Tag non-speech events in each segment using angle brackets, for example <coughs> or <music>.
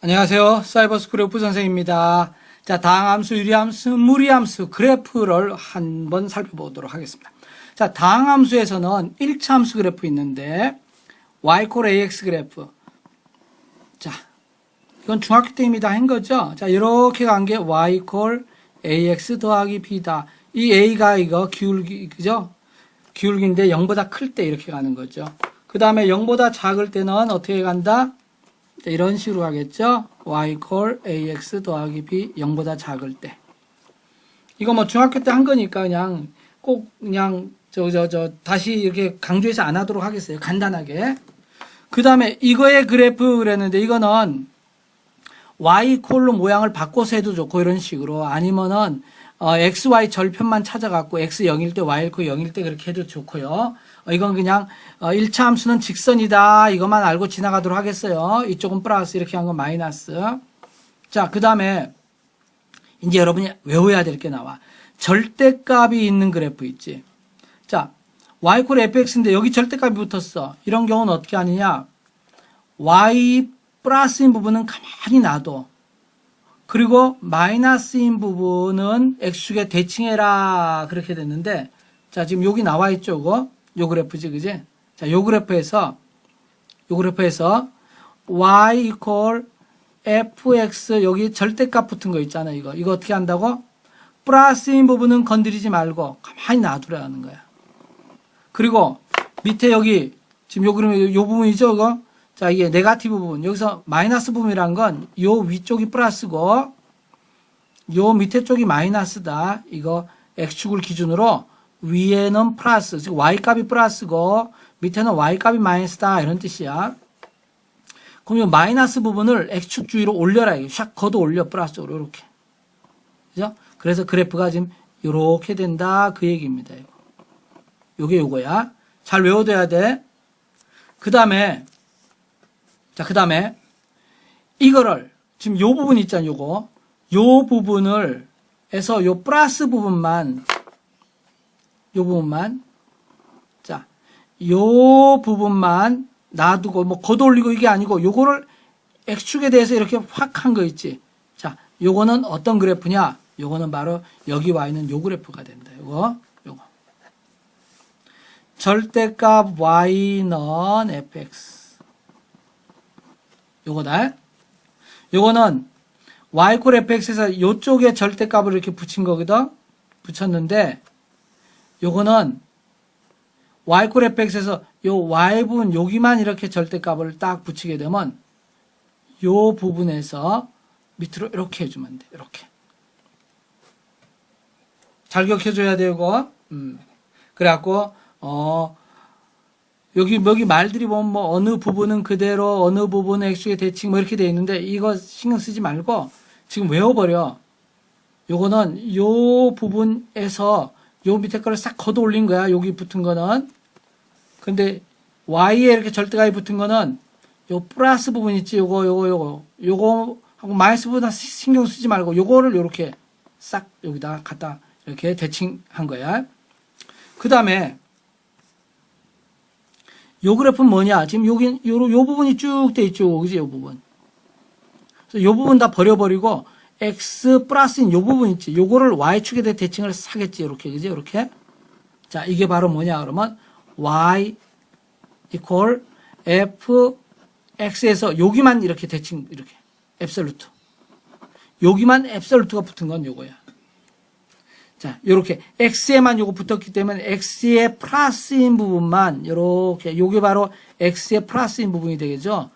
안녕하세요. 사이버스쿨의 부 선생입니다. 자, 다항함수, 유리함수, 무리함수 그래프를 한번 살펴보도록 하겠습니다. 자, 다항함수에서는 1차 함수 그래프 있는데 y 콜 ax 그래프. 자, 이건 중학교 때 이미 다한 거죠. 자, 이렇게 간 게 y 콜 ax 더하기 b다. 이 a가 이거 기울기 그죠? 기울기인데 0보다 클 때 이렇게 가는 거죠. 그 다음에 0보다 작을 때는 어떻게 간다? 자, 이런 식으로 가겠죠. y 콜 ax 더하기 b 0보다 작을 때. 이거 뭐 중학교 때 한 거니까 그냥 꼭 그냥 저 저 저 다시 이렇게 강조해서 안 하도록 하겠어요. 간단하게. 그 다음에 이거의 그래프 그랬는데 이거는 y 콜로 모양을 바꿔서 해도 좋고 이런 식으로 아니면은 어, x, y 절편만 찾아갖고 x 0일 때 y 코 0일 때 그렇게 해도 좋고요. 어, 이건 그냥 어, 1차 함수는 직선이다 이것만 알고 지나가도록 하겠어요. 이쪽은 플러스 이렇게 한 건 마이너스. 자, 그 다음에 이제 여러분이 외워야 될 게 나와. 절대값이 있는 그래프 있지. 자, y 콜 fx인데 여기 절대값이 붙었어. 이런 경우는 어떻게 하느냐? y 플러스인 부분은 가만히 놔둬. 그리고 마이너스인 부분은 x축에 대칭해라 그렇게 됐는데 자 지금 여기 나와 있죠 이거 요 그래프지 그지? 자 요 그래프에서 요 그래프에서 y equal fx 여기 절대값 붙은 거 있잖아 이거. 이거 어떻게 한다고? 플러스인 부분은 건드리지 말고 가만히 놔두라는 거야. 그리고 밑에 여기 지금 요 그러면 요 부분이죠 이거? 자, 이게 네가티브 부분. 여기서 마이너스 부분이란 건 요 위쪽이 플러스고 요 밑에 쪽이 마이너스다. 이거 x축을 기준으로 위에는 플러스, 즉 y값이 플러스고 밑에는 y값이 마이너스다. 이런 뜻이야. 그럼 요 마이너스 부분을 x축 주위로 올려라. 샥 걷어 올려 플러스로 이렇게. 그죠? 그래서 그래프가 지금 요렇게 된다. 그 얘기입니다. 이거. 요게 요거야. 잘 외워둬야 돼. 그 다음에 자, 그 다음에 이거를 지금 요 부분 있잖아요. 요거. 요 부분을 해서 요 플러스 부분만 요 부분만 자, 요 부분만 놔두고 뭐 걷어올리고 이게 아니고 요거를 x축에 대해서 이렇게 확 한 거 있지. 자, 요거는 어떤 그래프냐? 요거는 바로 여기 와 있는 요 그래프가 된다. 요거. 요거. 절대값 y는 fx 요거다. 요거는 y 콜 fx에서 요쪽에 절대값을 이렇게 붙인 거거든. 붙였는데 요거는 y 콜 fx에서 요 y 부분 여기만 이렇게 절대값을 딱 붙이게 되면 요 부분에서 밑으로 이렇게 해주면 돼. 이렇게. 잘 기억해줘야 되고, 음. 그래갖고, 어, 여기 여기 말들이 보면 뭐 어느 부분은 그대로 어느 부분은 x축의 대칭 뭐 이렇게 돼 있는데 이거 신경 쓰지 말고 지금 외워버려. 요거는 요 부분에서 요 밑에 거를 싹 걷어 올린 거야. 여기 붙은 거는. 근데 y에 이렇게 절대값이 붙은 거는 요 플러스 부분 있지. 요거 요거 요거 요거 하고 마이너스 부분 신경 쓰지 말고 요거를 요렇게 싹 여기다 갖다 이렇게 대칭한 거야. 그 다음에 요 그래프는 뭐냐? 지금 여기 요, 요 부분이 쭉 돼 있죠. 그지? 요 부분. 그래서 요 부분 다 버려버리고 x 플러스인 요 부분 있지. 요거를 y축에 대해 대칭을 사겠지. 이렇게. 그지? 이렇게. 자, 이게 바로 뭐냐? 그러면 y equal f x에서 여기만 이렇게 대칭 이렇게 앱솔루트. 여기만 앱솔루트가 붙은 건 요거야. 자, 요렇게 x에만 요거 붙었기 때문에 x의 플러스인 부분만 요렇게 요게 바로 x의 플러스인 부분이 되겠죠.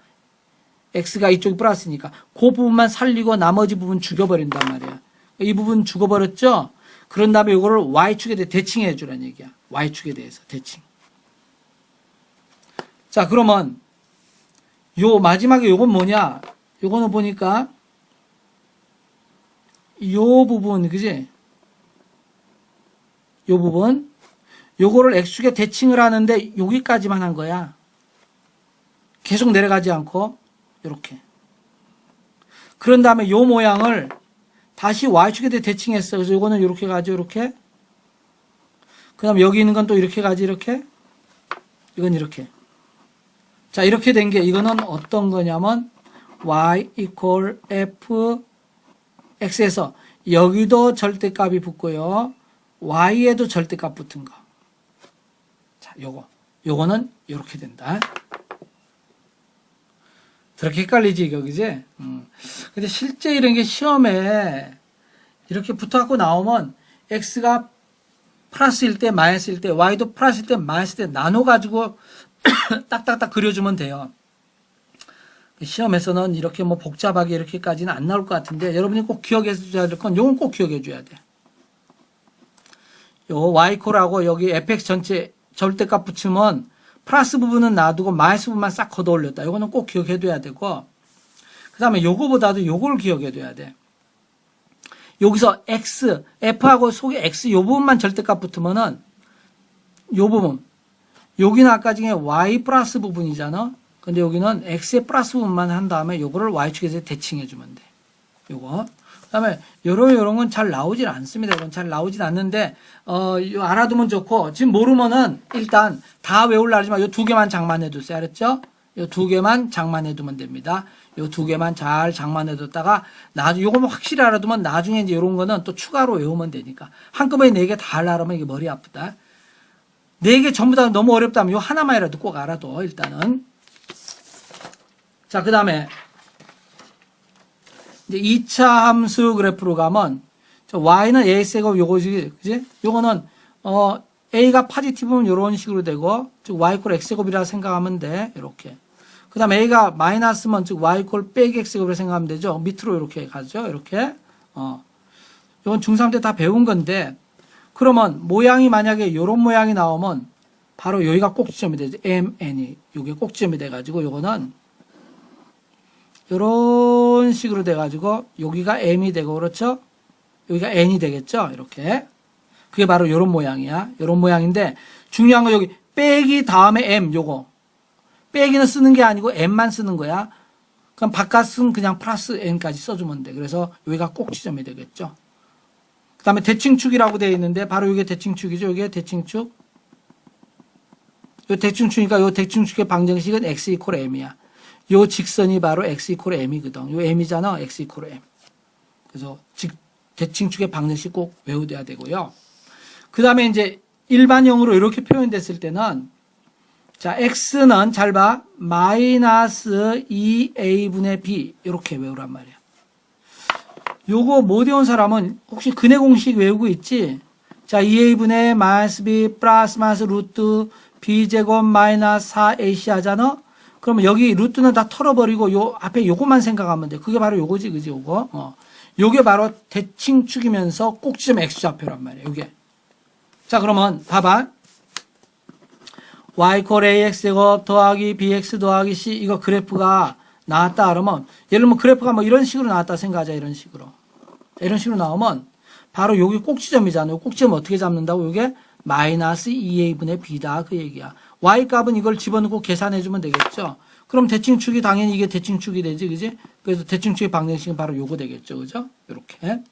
X가 이쪽이 플러스니까 그 부분만 살리고 나머지 부분 죽여버린단 말이야. 이 부분 죽어버렸죠. 그런 다음에 요거를 y축에 대해 대칭해 주라는 얘기야. y축에 대해서 대칭. 자, 그러면 요 마지막에 요건 뭐냐? 요거는 보니까 요 부분 그지? 요 부분 요거를 x축에 대칭을 하는데 여기까지만 한 거야. 계속 내려가지 않고 이렇게. 그런 다음에 요 모양을 다시 y축에 대칭했어. 그래서 요거는 이렇게 가죠. 이렇게. 그 다음 여기 있는 건 또 이렇게 가지 이렇게. 이건 이렇게. 자, 이렇게 된 게 이거는 어떤 거냐면 y equal f x에서 여기도 절대값이 붙고요. y에도 절대값 붙은 거. 자, 요거. 요거는 요렇게 된다. 그렇게 헷갈리지, 이거, 그지? 음. 근데 실제 이런 게 시험에 이렇게 붙어갖고 나오면 x가 플러스일 때, 마이너스일 때, y도 플러스일 때, 마이너스일 때 나눠가지고 <coughs> 딱딱딱 그려주면 돼요. 시험에서는 이렇게 뭐 복잡하게 이렇게까지는 안 나올 것 같은데 여러분이 꼭 기억해 줘야 될 건 요건 꼭 기억해 줘야 돼. 요 y코라고 여기 fx 전체 절대값 붙이면 플러스 부분은 놔두고 마이너스 부분만 싹 걷어 올렸다. 요거는 꼭 기억해 둬야 되고 그 다음에 요거보다도 요걸 기억해 둬야 돼. 여기서 x, f하고 속에 x 요 부분만 절대값 붙으면은 요 부분 여기는 아까 중에 y 플러스 부분이잖아. 근데 여기는 x의 플러스 부분만 한 다음에 요거를 y축에서 대칭해 주면 돼. 요거. 그다음에 요런 요런 건 잘 나오질 않습니다. 이건 잘 나오질 않는데 어요 알아두면 좋고 지금 모르면은 일단 다 외우려 하지 마. 요두 개만 장만해 두세요. 알았죠? 요 두 개만 장만해 두면 됩니다. 요 두 개만 잘 장만해 뒀다가 나중 요거만 확실히 알아두면 나중에 이제 요런 거는 또 추가로 외우면 되니까 한꺼번에 네 개다 하려면 이게 머리 아프다. 네 개 전부 다 너무 어렵다면 요 하나만이라도 꼭 알아둬 일단은. 자, 그 다음에 이제 2차 함수 그래프로 가면 저 y는 ax제곱 요거지, 그지? 요거는 어 a가 파지티브면 요런 식으로 되고 즉 y 콜 x제곱이라 생각하면 돼. 이렇게. 그다음 a가 마이너스면 즉 y 콜 빼기 x제곱이라 생각하면 되죠. 밑으로 이렇게 가죠. 이렇게. 어. 요건 중3 때 다 배운 건데 그러면 모양이 만약에 요런 모양이 나오면 바로 여기가 꼭지점이 되죠. m, n이 요게 꼭지점이 돼 가지고 요거는 이런 식으로 돼가지고 여기가 m이 되고 그렇죠? 여기가 n이 되겠죠? 이렇게 그게 바로 이런 모양이야. 이런 모양인데 중요한 거 여기 빼기 다음에 m 요거 빼기는 쓰는 게 아니고 m만 쓰는 거야. 그럼 바깥은 그냥 플러스 n까지 써주면 돼. 그래서 여기가 꼭지점이 되겠죠. 그 다음에 대칭축이라고 되어 있는데 바로 이게 대칭축이죠. 이게 대칭축. 요 대칭축이니까 요 대칭축의 방정식은 x 이퀄 m이야. 요 직선이 바로 x 이퀄 m이거든. 요 m이잖아. x 이퀄 m. 그래서 직 대칭축의 방정식 꼭 외우셔야 되고요. 그 다음에 이제 일반형으로 이렇게 표현됐을 때는 자 x는 잘 봐. 마이너스 2a분의 b 이렇게 외우란 말이야. 요거 못 외운 사람은 혹시 근해 공식 외우고 있지? 자 2a분의 마이너스 b 플러스 마이너스 루트 b제곱 마이너스 4ac 하잖아? 그러면 여기 루트는 다 털어버리고 요 앞에 요거만 생각하면 돼. 그게 바로 요거지, 그지, 요거. 어. 요게 바로 대칭축이면서 꼭지점 x좌표란 말이야, 요게. 자, 그러면 봐봐. y 콜 ax 제곱 더하기 bx 더하기 c 이거 그래프가 나왔다 그러면 예를 들면 그래프가 뭐 이런 식으로 나왔다 생각하자 이런 식으로 자, 이런 식으로 나오면 바로 여기 꼭지점이잖아요 꼭지점 어떻게 잡는다고 이게 마이너스 2a분의 b다 그 얘기야 y 값은 이걸 집어넣고 계산해 주면 되겠죠. 그럼 대칭축이 당연히 이게 대칭축이 되지, 그지? 그래서 대칭축의 방정식은 바로 요거 되겠죠, 그죠? 이렇게.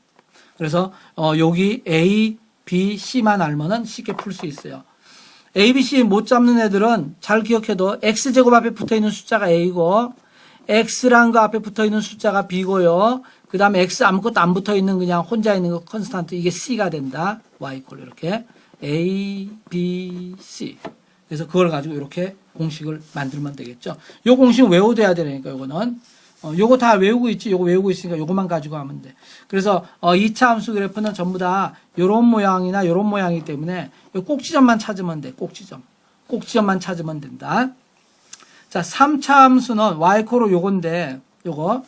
그래서 어 여기 a, b, c만 알면은 쉽게 풀 수 있어요. a, b, c 못 잡는 애들은 잘 기억해도 x 제곱 앞에 붙어 있는 숫자가 a고 x란 거 앞에 붙어 있는 숫자가 b고요. 그 다음에 x 아무것도 안 붙어 있는 그냥 혼자 있는 거 컨스탄트 이게 c가 된다. y 꼴 이렇게 a, b, c. 그래서 그걸 가지고 이렇게 공식을 만들면 되겠죠. 요 공식은 외워둬야 되니까 요거는 어, 요거 다 외우고 있지. 요거 외우고 있으니까 요거만 가지고 하면 돼. 그래서 어, 2차 함수 그래프는 전부 다 요런 모양이나 요런 모양이기 때문에 요 꼭지점만 찾으면 돼. 꼭지점. 꼭지점만 찾으면 된다. 자, 3차 함수는 y 콜로 요건데 요거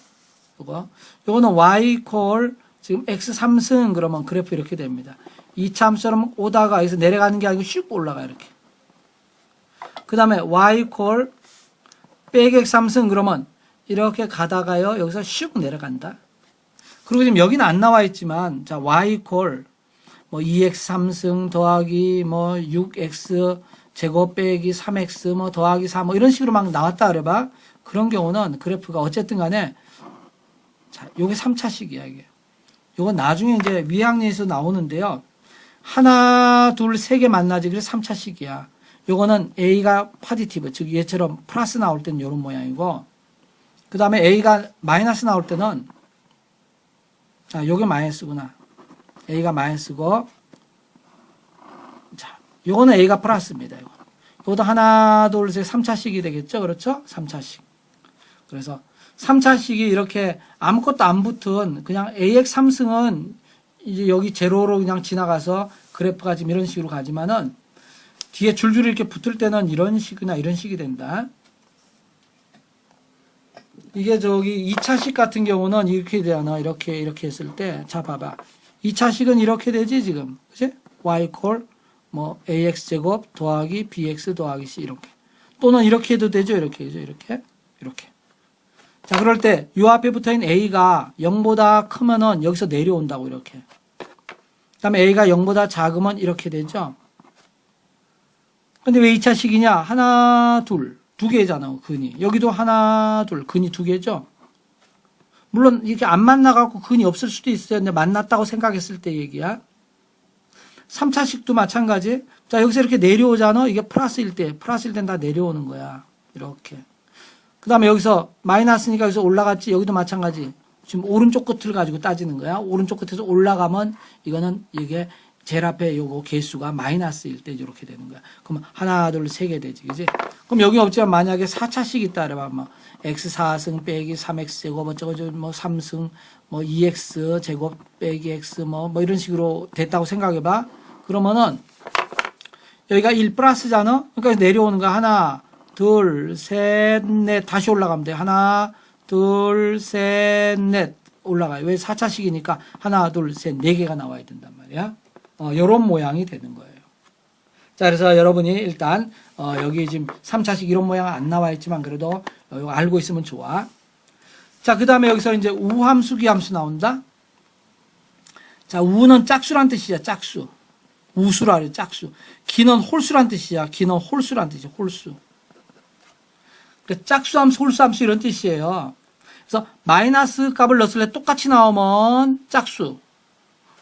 요거 요거는 y 콜 지금 x 3승 그러면 그래프 이렇게 됩니다. 2차 함수는 오다가 여기서 내려가는 게 아니고 슉 올라가 이렇게. 그 다음에 y 콜 x 3승 그러면 이렇게 가다가요 여기서 슉 내려간다. 그리고 지금 여기는 안 나와 있지만 자 y 콜 뭐 2x 3승 더하기 뭐 6x 제곱 빼기 3x 뭐 더하기 4뭐 이런 식으로 막 나왔다 그래봐. 그런 경우는 그래프가 어쨌든 간에 자 요게 3차식이야 이게. 요건 나중에 이제 위학년에서 나오는데요. 하나, 둘, 세 개 만나지. 그래서 3차식이야. 요거는 A가 파지티브, 즉 얘처럼 플러스 나올 때는 요런 모양이고, 그 다음에 A가 마이너스 나올 때는, 아, 요게 마이너스구나. A가 마이너스고, 자, 요거는 A가 플러스입니다. 이거. 요것도 하나, 둘, 셋, 3차식이 되겠죠? 그렇죠? 3차식. 그래서 3차식이 이렇게 아무것도 안 붙은 그냥 AX 3승은 이제 여기 제로로 그냥 지나가서 그래프가 지금 이런 식으로 가지만은 뒤에 줄줄이 이렇게 붙을 때는 이런 식이나 이런 식이 된다. 이게 저기 2차식 같은 경우는 이렇게 되잖아. 이렇게 이렇게 했을 때 자 봐봐. 2차식은 이렇게 되지 지금. 그치? y 콜 뭐 ax 제곱 더하기 bx 더하기 c 이렇게. 또는 이렇게 해도 되죠. 이렇게 해죠. 이렇게. 이렇게. 자, 그럴 때 요 앞에 붙어 있는 a가 0보다 크면은 여기서 내려온다고 이렇게. 그다음에 a가 0보다 작으면 이렇게 되죠. 근데 왜 2차 식이냐? 하나, 둘, 두 개잖아, 근이. 여기도 하나, 둘, 근이 두 개죠? 물론 이렇게 안 만나갖고 근이 없을 수도 있어요. 근데 만났다고 생각했을 때 얘기야. 3차식도 마찬가지. 자, 여기서 이렇게 내려오잖아. 이게 플러스일 때, 플러스일 땐 다 내려오는 거야. 이렇게. 그 다음에 여기서 마이너스니까 여기서 올라갔지. 여기도 마찬가지. 지금 오른쪽 끝을 가지고 따지는 거야. 오른쪽 끝에서 올라가면 이거는 이게 제일 앞에 요거 개수가 마이너스일 때 이렇게 되는 거야. 그럼 하나, 둘, 세 개 되지. 그지? 그럼 여기 없지만 만약에 4차식 있다 그래봐. 뭐 x 4승 빼기 3x 제곱 어쩌고 뭐 3승 뭐 2x 제곱 빼기 x 뭐 뭐 이런 식으로 됐다고 생각해 봐. 그러면은 여기가 1 플러스잖아. 그러니까 내려오는 거 하나, 둘, 셋, 넷 다시 올라가면 돼. 하나, 둘, 셋, 넷 올라가요. 왜 4차식이니까 하나, 둘, 셋, 네 개가 나와야 된단 말이야. 어, 요런 모양이 되는 거예요. 자, 그래서 여러분이 일단 어, 여기 지금 3차식 이런 모양 안 나와 있지만 그래도 어, 알고 있으면 좋아. 자, 그 다음에 여기서 이제 우함수, 기함수 나온다. 자, 우는 짝수란 뜻이야, 짝수. 우수라 그래, 짝수. 기는 홀수란 뜻이야, 기는 홀수란 뜻이야, 홀수. 그 짝수함수, 홀수함수 이런 뜻이에요. 그래서 마이너스 값을 넣었을 때 똑같이 나오면 짝수.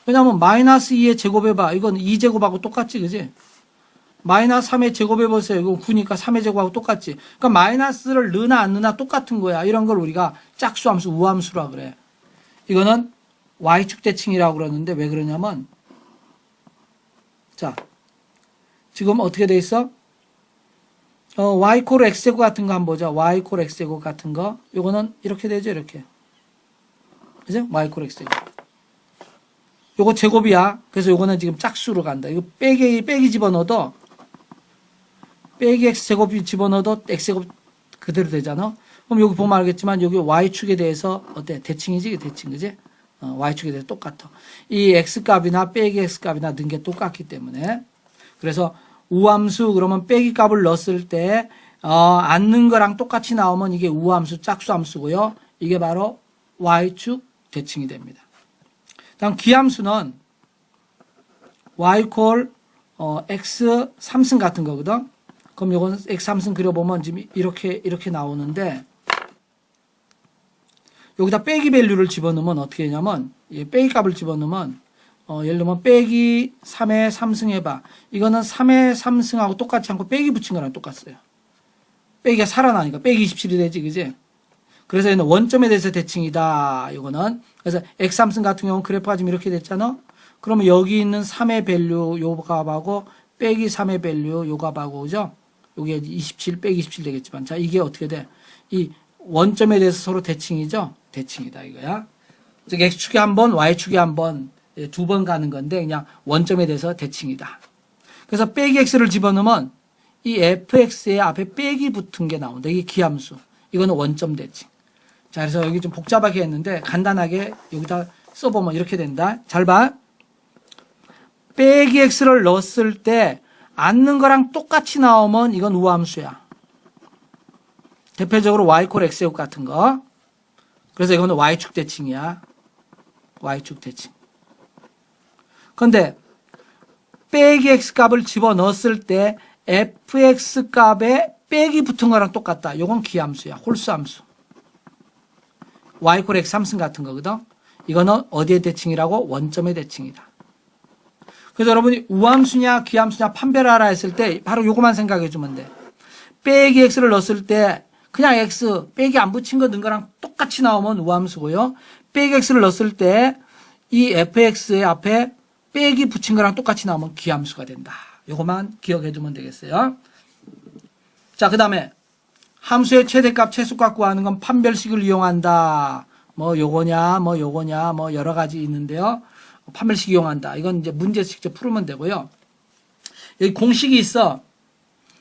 왜냐하면 마이너스 2의 제곱해봐. 이건 2제곱하고 똑같지, 그지? 마이너스 3의 제곱해보세요. 이거 9니까 3의 제곱하고 똑같지. 그러니까 마이너스를 넣으나 안 넣으나 똑같은 거야. 이런 걸 우리가 짝수함수, 우함수라 그래. 이거는 Y축 대칭이라고 그러는데 왜 그러냐면, 자, 지금 어떻게 돼 있어? 어, Y 콜 X제곱 같은 거 한번 보자. Y 콜 X제곱 같은 거. 요거는 이렇게 되죠, 이렇게. 그죠? Y 콜 X제곱. 요거 제곱이야. 그래서 요거는 지금 짝수로 간다. 이거 빼기, 빼기 집어넣어도, 빼기 X 제곱이 집어넣어도 X 제곱 그대로 되잖아. 그럼 여기 보면 알겠지만 여기 Y축에 대해서 어때? 대칭이지? 대칭, 그지? 어, Y축에 대해서 똑같아. 이 X값이나 빼기 X값이나 넣은 게 똑같기 때문에. 그래서 우함수 그러면 빼기 값을 넣었을 때, 어, 안 넣은 거랑 똑같이 나오면 이게 우함수, 짝수함수고요. 이게 바로 Y축 대칭이 됩니다. 다음 기함수는 y 콜 어, x 3승 같은 거거든. 그럼 요건 x 3승 그려보면 지금 이렇게 이렇게 나오는데 여기다 빼기 밸류를 집어넣으면 어떻게 되냐면 이 빼기 값을 집어넣으면 어, 예를 들면 빼기 3의 3승 해봐. 이거는 3의 3승하고 똑같지 않고 빼기 붙인 거랑 똑같어요. 빼기가 살아나니까 빼기 27이 되지, 그지? 그래서 얘는 원점에 대해서 대칭이다. 이거는. 그래서 x3승 같은 경우는 그래프가 지금 이렇게 됐잖아. 그러면 여기 있는 3의 밸류 요 값하고 빼기 3의 밸류 요 값하고 그죠? 요게 27 빼기 27 되겠지만 자 이게 어떻게 돼? 이 원점에 대해서 서로 대칭이죠? 대칭이다 이거야. 즉 x축에 한 번, y축에 한 번, 두 번 가는 건데 그냥 원점에 대해서 대칭이다. 그래서 빼기 x를 집어넣으면 이 fx의 앞에 빼기 붙은 게 나온다. 이게 기함수. 이거는 원점 대칭. 자, 그래서 여기 좀 복잡하게 했는데 간단하게 여기다 써보면 이렇게 된다. 잘 봐. 빼기 x를 넣었을 때 앉는 거랑 똑같이 나오면 이건 우함수야. 대표적으로 y콜 x제곱 같은 거. 그래서 이거는 y축 대칭이야. y축 대칭. 근데 빼기 x 값을 집어 넣었을 때 fx 값에 빼기 붙은 거랑 똑같다. 이건 기함수야. 홀수함수. Y 콜 x 3승 같은 거거든. 이거는 어디의 대칭이라고? 원점의 대칭이다. 그래서 여러분이 우함수냐 기함수냐 판별하라 했을 때 바로 요것만 생각해 주면 돼. 빼기 x를 넣었을 때 그냥 x 빼기 안 붙인 거 넣은 거랑 똑같이 나오면 우함수고요. 빼기 x를 넣었을 때 이 fx의 앞에 빼기 붙인 거랑 똑같이 나오면 기함수가 된다. 요것만 기억해 두면 되겠어요. 자, 그 다음에 함수의 최대값, 최소값 구하는 건 판별식을 이용한다. 뭐 요거냐, 뭐 요거냐, 뭐 여러 가지 있는데요. 판별식 이용한다. 이건 이제 문제 직접 풀으면 되고요. 여기 공식이 있어.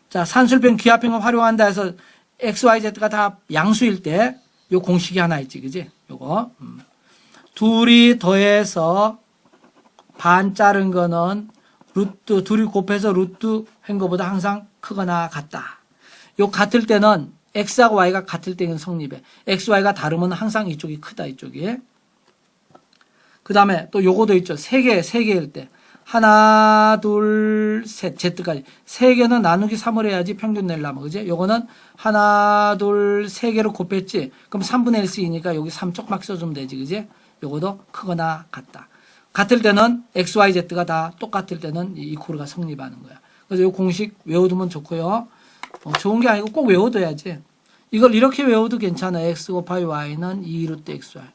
자, 산술평, 기하평을 활용한다 해서 x, y, z가 다 양수일 때 요 공식이 하나 있지, 그지? 요거. 음. 둘이 더해서 반 자른 거는 루트, 둘이 곱해서 루트 한 거보다 항상 크거나 같다. 요 같을 때는 x하고 y가 같을 때는 성립해. x, y가 다르면 항상 이쪽이 크다, 이쪽이. 그 다음에 또 요거도 있죠. 세 개, 세 개일 때. 하나, 둘, 셋, z까지. 세 개는 나누기 3을 해야지 평균 내려면, 그지? 요거는 하나, 둘, 세 개로 곱했지? 그럼 3분의 1씩이니까 여기 3 쪽막 써주면 되지, 그지? 요거도 크거나 같다. 같을 때는 x, y, z가 다 똑같을 때는 이 코르가 성립하는 거야. 그래서 요 공식 외워두면 좋고요. 어, 좋은 게 아니고 꼭 외워둬야지. 이걸 이렇게 외워도 괜찮아. x 곱하기 y는 2루트 xy.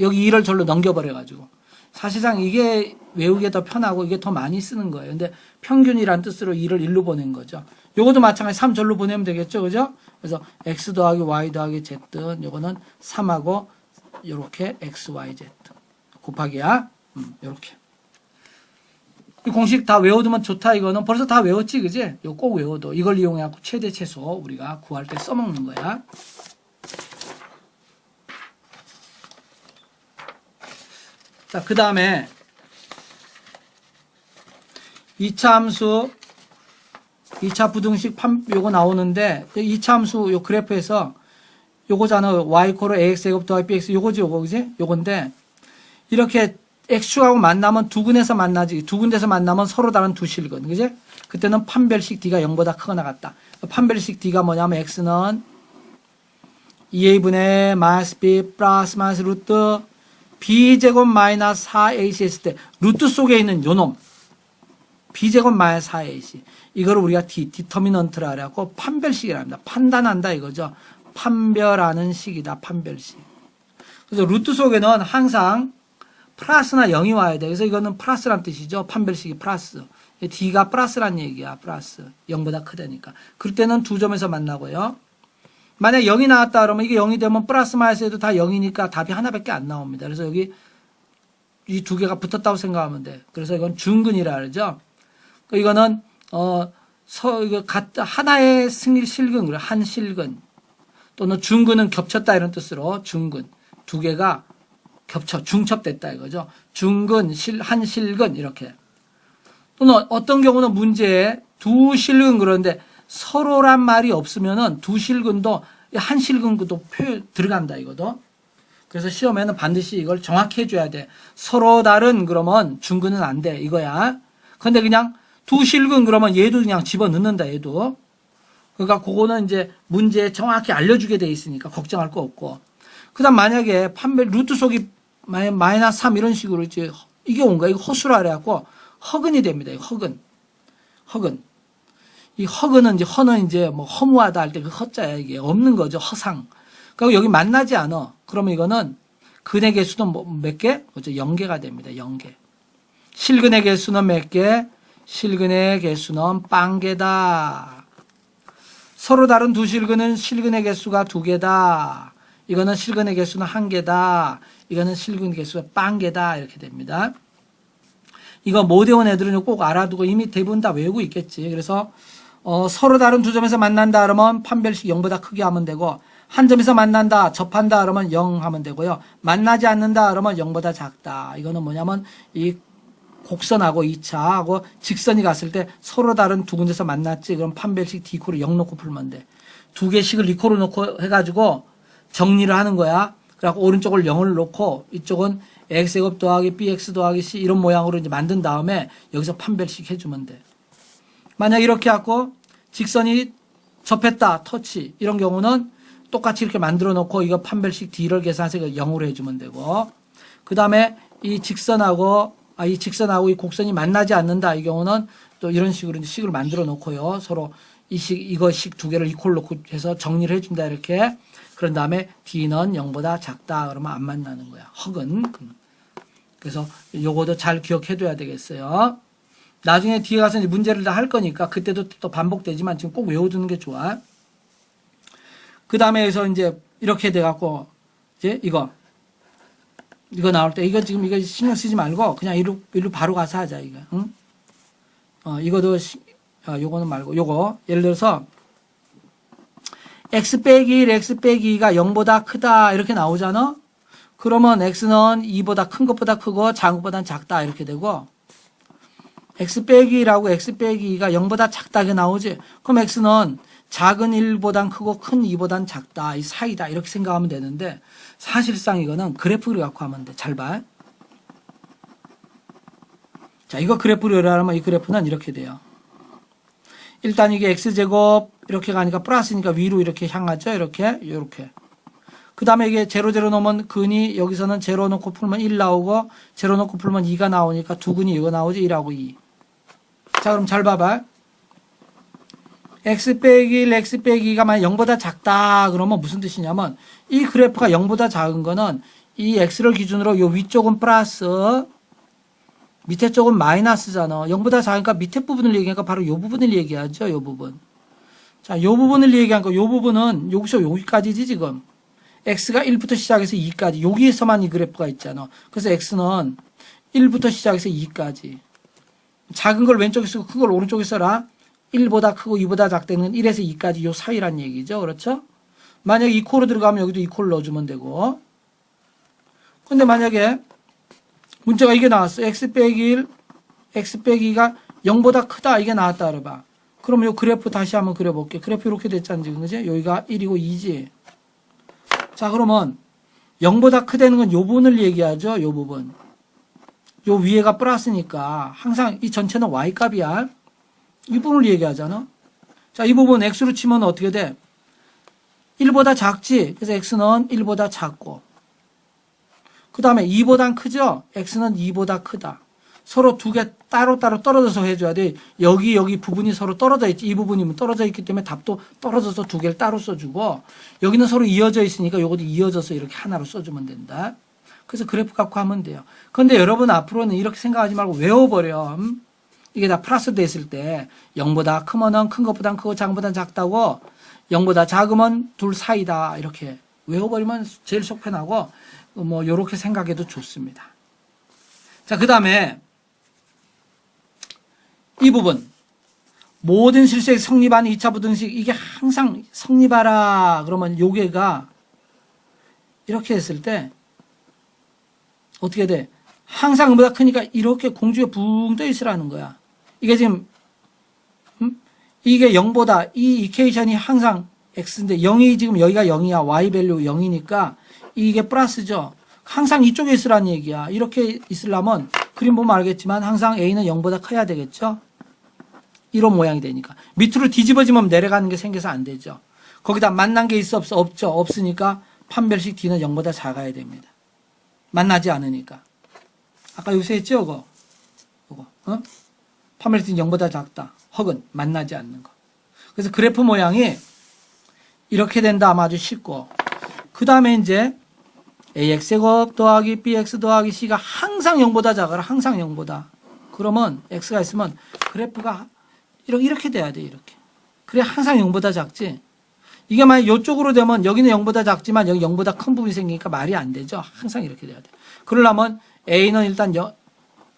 여기 2를 절로 넘겨버려가지고. 사실상 이게 외우기에 더 편하고 이게 더 많이 쓰는 거예요. 근데 평균이란 뜻으로 2를 1로 보낸 거죠. 요것도 마찬가지 3 절로 보내면 되겠죠. 그죠? 그래서 x 더하기 y 더하기 z는 요거는 3하고 요렇게 x, y, z. 곱하기야. 음, 요렇게. 이 공식 다 외워두면 좋다 이거는 벌써 다 외웠지 그지? 이거 꼭 외워둬. 이걸 이용해갖고 최대 최소 우리가 구할 때 써먹는 거야. 자, 그 다음에 2차 함수 2차 부등식 판 요거 나오는데 2차 함수 요 그래프에서 요거잖아 y 코로 ax 제곱 더하기 bx 요거지 요거 그지? 요건데 이렇게 x축하고 만나면 두 군데서 만나지 두 군데서 만나면 서로 다른 두 실근 그지? 그때는 판별식 d가 0보다 크거나 같다. 판별식 d가 뭐냐면 x는 2a분의 마이너스 b 플러스 마이너스 루트 b제곱 마이너스 4ac 했을 때 루트 속에 있는 요놈 b제곱 마이너스 4ac 이거를 우리가 D, 디터미넌트라 그래갖고 판별식이라 합니다. 판단한다 이거죠. 판별하는 식이다. 판별식. 그래서 루트 속에는 항상 플러스나 0이 와야 돼. 그래서 이거는 플러스란 뜻이죠. 판별식이 플러스. D가 플러스란 얘기야. 플러스. 0보다 크다니까. 그럴 때는 두 점에서 만나고요. 만약 0이 나왔다 그러면 이게 0이 되면 플러스 마이너스에도 다 0이니까 답이 하나밖에 안 나옵니다. 그래서 여기 이 두 개가 붙었다고 생각하면 돼. 그래서 이건 중근이라 그러죠. 이거는 어, 서, 이거 같, 하나의 승일 실근. 한 실근. 또는 중근은 겹쳤다 이런 뜻으로 중근. 두 개가 겹쳐, 중첩됐다 이거죠. 중근, 실, 한 실근, 이렇게. 또는 어떤 경우는 문제에 두 실근 그런데 서로란 말이 없으면은 두 실근도 한 실근도 표 들어간다 이거도. 그래서 시험에는 반드시 이걸 정확히 해줘야 돼. 서로 다른 그러면 중근은 안 돼. 이거야. 근데 그냥 두 실근 그러면 얘도 그냥 집어 넣는다 얘도. 그러니까 그거는 이제 문제에 정확히 알려주게 돼 있으니까 걱정할 거 없고. 그 다음 만약에 판매 루트 속이 마이- 마이너스 3 이런 식으로 이제 이게 온 거야. 이거 허수라 그래갖고 허근이 됩니다. 이 허근. 허근. 이 허근은 이제 허는 이제 뭐 허무하다 할 때 그 허자야 이게 없는 거죠. 허상. 그리고 여기 만나지 않아. 그러면 이거는 근의 개수는 뭐 몇 개? 그죠? 0개가 됩니다. 0개. 실근의 개수는 몇 개? 실근의 개수는 빵개다. 서로 다른 두 실근은 실근의 개수가 두 개다. 이거는 실근의 개수는 한 개다. 이거는 실근 개수가 빵개다. 이렇게 됩니다. 이거 못 외운 애들은 꼭 알아두고 이미 대부분 다 외우고 있겠지. 그래서 어, 서로 다른 두 점에서 만난다 그러면 판별식 0보다 크게 하면 되고 한 점에서 만난다, 접한다 그러면 0 하면 되고요. 만나지 않는다 그러면 0보다 작다. 이거는 뭐냐면 이 곡선하고 2차하고 직선이 갔을 때 서로 다른 두 군데서 만났지. 그럼 판별식 D코를 0 놓고 풀면 돼. 두 개씩을 리코로 놓고 해가지고 정리를 하는 거야. 그래갖고 오른쪽을 0을 놓고 이쪽은 x제곱 더하기 bx 더하기 c 이런 모양으로 이제 만든 다음에 여기서 판별식 해주면 돼. 만약 이렇게 하고 직선이 접했다, 터치 이런 경우는 똑같이 이렇게 만들어 놓고 이거 판별식 D를 계산해서 0으로 해주면 되고. 그 다음에 이 직선하고 아, 이 직선하고 이 곡선이 만나지 않는다 이 경우는 또 이런 식으로 식을 만들어 놓고요. 서로 이식 이거 식 두 개를 이퀄 놓고 해서 정리를 해준다 이렇게 그런 다음에 D는 0보다 작다 그러면 안 만나는 거야. 헉은. 그래서 요거도 잘 기억해둬야 되겠어요. 나중에 뒤에 가서 이제 문제를 다 할 거니까 그때도 또 반복되지만 지금 꼭 외워두는 게 좋아. 그 다음에서 이제 이렇게 돼갖고 이제 이거. 이거 나올 때 이거 지금 이거 신경 쓰지 말고 그냥 이로 이로 바로 가서 하자 이거. 응? 어 이거도 시, 어, 요거는 말고 요거. 예를 들어서 x 빼기 1, x 빼기 2가 0보다 크다 이렇게 나오잖아 그러면 x는 2보다 큰 것보다 크고 작은 것보다 작다 이렇게 되고 x 빼기라고 x 빼기 2가 0보다 작다 게 나오지 그럼 x는 작은 1보단 크고 큰 2보단 작다 이 사이다 이렇게 생각하면 되는데 사실상 이거는 그래프를 갖고 하면 돼. 잘 봐. 자, 이거 그래프를 열하면 이 그래프는 이렇게 돼요. 일단 이게 x제곱 이렇게 가니까 플러스니까 위로 이렇게 향하죠. 이렇게 이렇게. 그 다음에 이게 제로 제로 놓으면 근이 여기서는 제로 놓고 풀면 1 나오고 제로 놓고 풀면 2가 나오니까 두 근이 이거 나오지 1하고 2. 자 그럼 잘 봐봐. x 빼기 1, x 빼기가 만약 0보다 작다 그러면 무슨 뜻이냐면 이 그래프가 0보다 작은 거는 이 x를 기준으로 요 위쪽은 플러스 밑에 쪽은 마이너스잖아. 0보다 작으니까 밑에 부분을 얘기하니까 바로 요 부분을 얘기하죠. 요 부분. 자, 요 부분을 얘기하니까 요 부분은 여기서 여기까지지 지금. x가 1부터 시작해서 2까지. 여기에서만 이 그래프가 있잖아. 그래서 x는 1부터 시작해서 2까지. 작은 걸 왼쪽에 쓰고 큰 걸 오른쪽에 써라. 1보다 크고 2보다 작다는 1에서 2까지 요 사이란 얘기죠. 그렇죠? 만약에 이코로 들어가면 여기도 이코를 넣어주면 되고. 근데 만약에 문제가 이게 나왔어. x 빼기 1, x 빼기가 0보다 크다. 이게 나왔다. 그래봐. 그러면 요 그래프 다시 한번 그려볼게. 그래프 이렇게 됐잖아. 지금. 그지? 여기가 1이고 2지. 자, 그러면 0보다 크다는 건 요 부분을 얘기하죠. 요 부분. 요 위에가 플러스니까 항상 이 전체는 y 값이야. 이 부분을 얘기하잖아. 자, 이 부분 x로 치면 어떻게 돼? 1보다 작지? 그래서 x는 1보다 작고. 그 다음에 2보단 크죠? x는 2보다 크다. 서로 두 개 따로따로 떨어져서 해줘야 돼. 여기, 여기 부분이 서로 떨어져 있지. 이 부분이면 떨어져 있기 때문에 답도 떨어져서 두 개를 따로 써주고, 여기는 서로 이어져 있으니까 요것도 이어져서 이렇게 하나로 써주면 된다. 그래서 그래프 갖고 하면 돼요. 그런데 여러분 앞으로는 이렇게 생각하지 말고 외워버려. 음? 이게 다 플러스 됐을 때 0보다 크면은 큰 것보단 크고 작은 것보단 작다고 0보다 작으면 둘 사이다 이렇게 외워버리면 제일 속 편하고 뭐 요렇게 생각해도 좋습니다. 자, 그 다음에 이 부분 모든 실수에 성립하는 2차 부등식 이게 항상 성립하라 그러면 요게가 이렇게 했을 때 어떻게 돼? 항상 보다 크니까 이렇게 공중에 붕 떠 있으라는 거야. 이게 지금 음? 이게 0보다 이 이케이션이 항상 x인데 0이 지금 여기가 0이야. y 밸류 0이니까 이게 플러스죠. 항상 이쪽에 있으라는 얘기야. 이렇게 있으려면 그림 보면 알겠지만 항상 a는 0보다 커야 되겠죠. 이런 모양이 되니까 밑으로 뒤집어지면 내려가는 게 생겨서 안 되죠. 거기다 만난 게 있어 없어 없죠. 없으니까 판별식 d는 0보다 작아야 됩니다. 만나지 않으니까. 아까 요새 했죠, 이거. 이거, 어? 판별식 d는 0보다 작다. 혹은 만나지 않는 거. 그래서 그래프 모양이 이렇게 된다 아마 아주 쉽고. 그 다음에 이제 ax제곱 더하기 bx 더하기 c가 항상 0보다 작아라. 항상 0보다. 그러면 x가 있으면 그래프가 이렇게, 돼야 돼, 이렇게. 그래, 항상 0보다 작지. 이게 만약 이쪽으로 되면 여기는 0보다 작지만 여기 0보다 큰 부분이 생기니까 말이 안 되죠. 항상 이렇게 돼야 돼. 그러려면 a는 일단 여-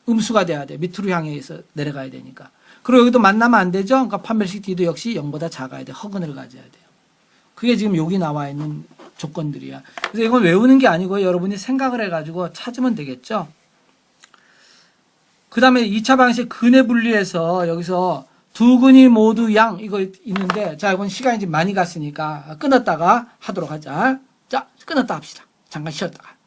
음수가 돼야 돼. 밑으로 향해서 내려가야 되니까. 그리고 여기도 만나면 안 되죠. 그러니까 판별식 d도 역시 0보다 작아야 돼. 허근을 가져야 돼요. 그게 지금 여기 나와 있는 조건들이야. 그래서 이건 외우는 게 아니고 여러분이 생각을 해가지고 찾으면 되겠죠. 그 다음에 2차 방식 근해 분리해서 여기서 두 근이 모두 양 이거 있는데 자 이건 시간이 좀 많이 갔으니까 끊었다가 하도록 하자. 자 끊었다 합시다. 잠깐 쉬었다가.